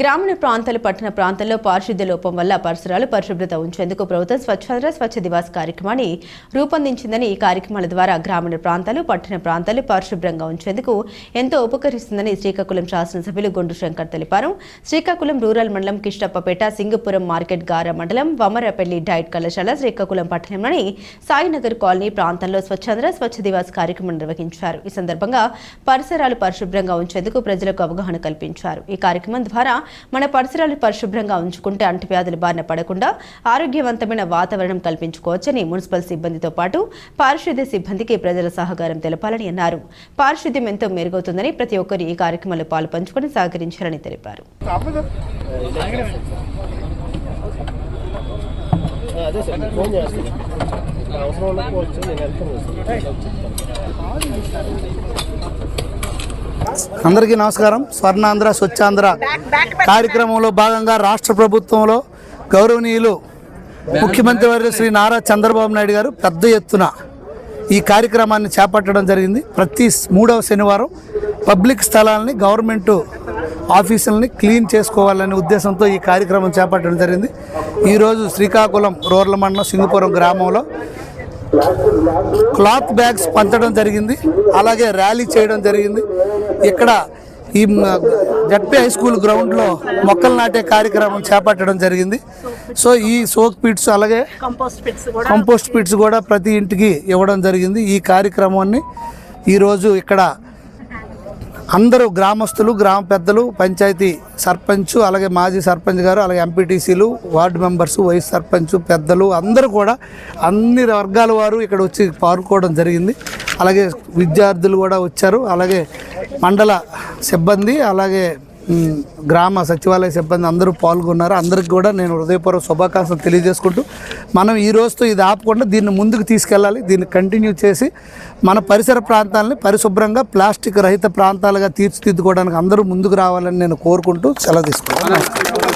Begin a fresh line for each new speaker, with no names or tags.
గ్రామీణ ప్రాంతాలు పట్టణ ప్రాంతాల్లో పారిశుద్ధ్య లోపం వల్ల పరిసరాలు పరిశుభ్రత ఉంచేందుకు ప్రభుత్వం స్వచ్ఛాంధ్ర స్వచ్ఛ దివాస్ కార్యక్రమాన్ని రూపొందించిందని ఈ కార్యక్రమాల ద్వారా గ్రామీణ ప్రాంతాలు పట్టణ ప్రాంతాలు పరిశుభ్రంగా ఉంచేందుకు ఎంతో ఉపకరిస్తుందని శ్రీకాకుళం శాసనసభ్యులు గుండు శంకర్ తెలిపారు. శ్రీకాకుళం రూరల్ మండలం కిష్టప్పపేట సింగపురం మార్కెట్ గార మండలం వమరపల్లి డైట్ కళాశాల శ్రీకాకుళం పట్టణంలోని సాయినగర్ కాలనీ ప్రాంతంలో స్వచ్ఛాంధ్ర స్వచ్ఛ దివాస్ కార్యక్రమం నిర్వహించారు. ఈ సందర్భంగా పరిసరాలు పరిశుభ్రంగా ఉంచేందుకు ప్రజలకు అవగాహన కల్పించారు. ఈ కార్యక్రమం ద్వారా మన పరిసరాలు పరిశుభ్రంగా ఉంచుకుంటే అంటువ్యాధుల బారిన పడకుండా ఆరోగ్యవంతమైన వాతావరణం కల్పించుకోవచ్చని మున్సిపల్ సిబ్బందితో పాటు పారిశుద్ధ్య సిబ్బందికి ప్రజల సహకారం తెలపాలని అన్నారు. పారిశుద్ధ్యం ఎంతో మెరుగవుతుందని ప్రతి ఒక్కరు ఈ కార్యక్రమంలో పాలు పంచుకొని సహకరించాలని తెలిపారు.
అదే సార్ ఫోన్ చేస్తాను అవసరం నేను వెళ్తాను
అందరికీ నమస్కారం. స్వర్ణాంధ్ర స్వచ్ఛాంధ్ర కార్యక్రమంలో భాగంగా రాష్ట్ర ప్రభుత్వంలో గౌరవనీయులు ముఖ్యమంత్రి వారి శ్రీ నారా చంద్రబాబు నాయుడు గారు పెద్ద ఎత్తున ఈ కార్యక్రమాన్ని చేపట్టడం జరిగింది. ప్రతి మూడవ శనివారం పబ్లిక్ స్థలాలని గవర్నమెంట్ ఆఫీసులని క్లీన్ చేసుకోవాలనే ఉద్దేశంతో ఈ కార్యక్రమం చేపట్టడం జరిగింది. ఈరోజు శ్రీకాకుళం రూరల్ మండలం సింగపురం గ్రామంలో క్లాత్ బ్యాగ్స్ పంచడం జరిగింది. అలాగే ర్యాలీ చేయడం జరిగింది. ఇక్కడ ఈ జడ్పీ హై స్కూల్ గ్రౌండ్లో మొక్కలు నాటే కార్యక్రమం చేపట్టడం జరిగింది. సో ఈ సోక్ పిట్స్ అలాగే కంపోస్ట్ పిట్స్ కూడా ప్రతి ఇంటికి ఇవ్వడం జరిగింది. ఈ కార్యక్రమాన్ని ఈరోజు ఇక్కడ అందరూ గ్రామస్తులు గ్రామ పెద్దలు పంచాయతీ సర్పంచ్ అలాగే మాజీ సర్పంచ్ గారు అలాగే ఎంపీటీసీలు వార్డు మెంబర్స్ వైస్ సర్పంచ్ పెద్దలు అందరూ కూడా అన్ని వర్గాల వారు ఇక్కడ వచ్చి పాల్గొనడం జరిగింది. అలాగే విద్యార్థులు కూడా వచ్చారు. అలాగే మండల సిబ్బంది అలాగే గ్రామ సచివాలయ సిబ్బంది అందరూ పాల్గొన్నారు. అందరికి కూడా నేను హృదయపూర్వక శుభాకాంక్షలు తెలియజేసుకుంటూ మనం ఈ రోజుతో ఇది ఆపకుండా దీన్ని ముందుకు తీసుకెళ్ళాలి. దీన్ని కంటిన్యూ చేసి మన పరిసర ప్రాంతాలని పరిశుభ్రంగా ప్లాస్టిక్ రహిత ప్రాంతాలుగా తీర్చిదిద్దుకోవడానికి అందరూ ముందుకు రావాలని నేను కోరుకుంటూ సెలవు తీసుకుంటాను